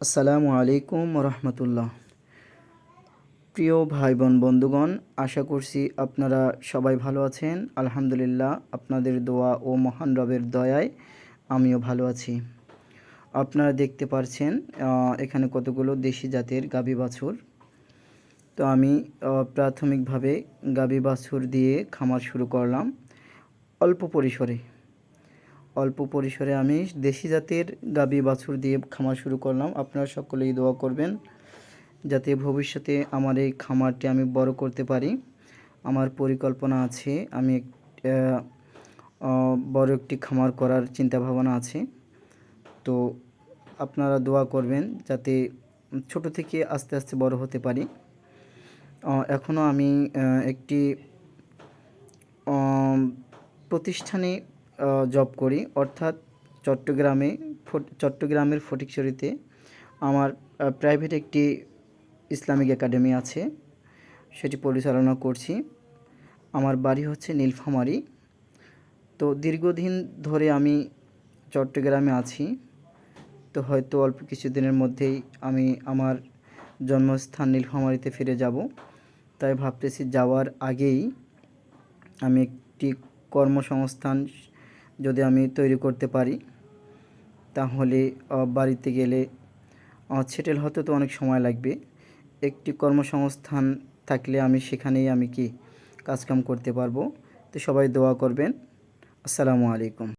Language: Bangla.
আসসালামু আলাইকুম রহমতুল্লাহ প্রিয় ভাই বোন বন্ধুগণ, আশা করছি আপনারা সবাই ভালো আছেন। আলহামদুলিল্লাহ, আপনাদের দোয়া ও মহান রবের দয়ায় আমিও ভালো আছি। আপনারা দেখতে পারছেন এখানে কতগুলো দেশি জাতের গাবি বাছুর। তো আমি প্রাথমিকভাবে গাবি বাছুর দিয়ে খামার শুরু করলাম, অল্প পরিসরে। অল্প পরিসরে আমি দেশি জাতের গাবি বাছুর দিয়ে খামার শুরু করলাম। আপনারা সকলেই দোয়া করবেন যাতে ভবিষ্যতে আমার এই খামারটি আমি বড় করতে পারি। আমার পরিকল্পনা আছে, আমি বড় একটি খামার করার চিন্তা ভাবনা আছে। তো আপনারা দোয়া করবেন যাতে ছোট থেকে আস্তে আস্তে বড় হতে পারি। এখনও আমি একটি প্রতিষ্ঠানে জব করি। অর্থাৎ চট্টগ্রামে চট্টগ্রামের ফটিকছড়িতে আমার প্রাইভেট একটি ইসলামিক একাডেমি আছে। সেটি পরিচালনা করছি। আমার বাড়ি হচ্ছে নীলফামারী। তো দীর্ঘদিন ধরে আমি চট্টগ্রামে আছি। তো হয়তো অল্প কিছুদিনের মধ্যেই আমি আমার জন্মস্থান নীলফামারীতে ফিরে যাব। তাই ভাবতেছি যাওয়ার আগেই আমি একটি কর্মসংস্থান যদি আমি তৈরি করতে পারি, তাহলে বাড়িতে গেলে সেটেল হতে তো অনেক সময় লাগবে। একটি কর্মসংস্থান থাকলে আমি সেখানেই আমি কি কাজকাম করতে পারব? তো সবাই দোয়া করবেন। আসসালামু আলাইকুম।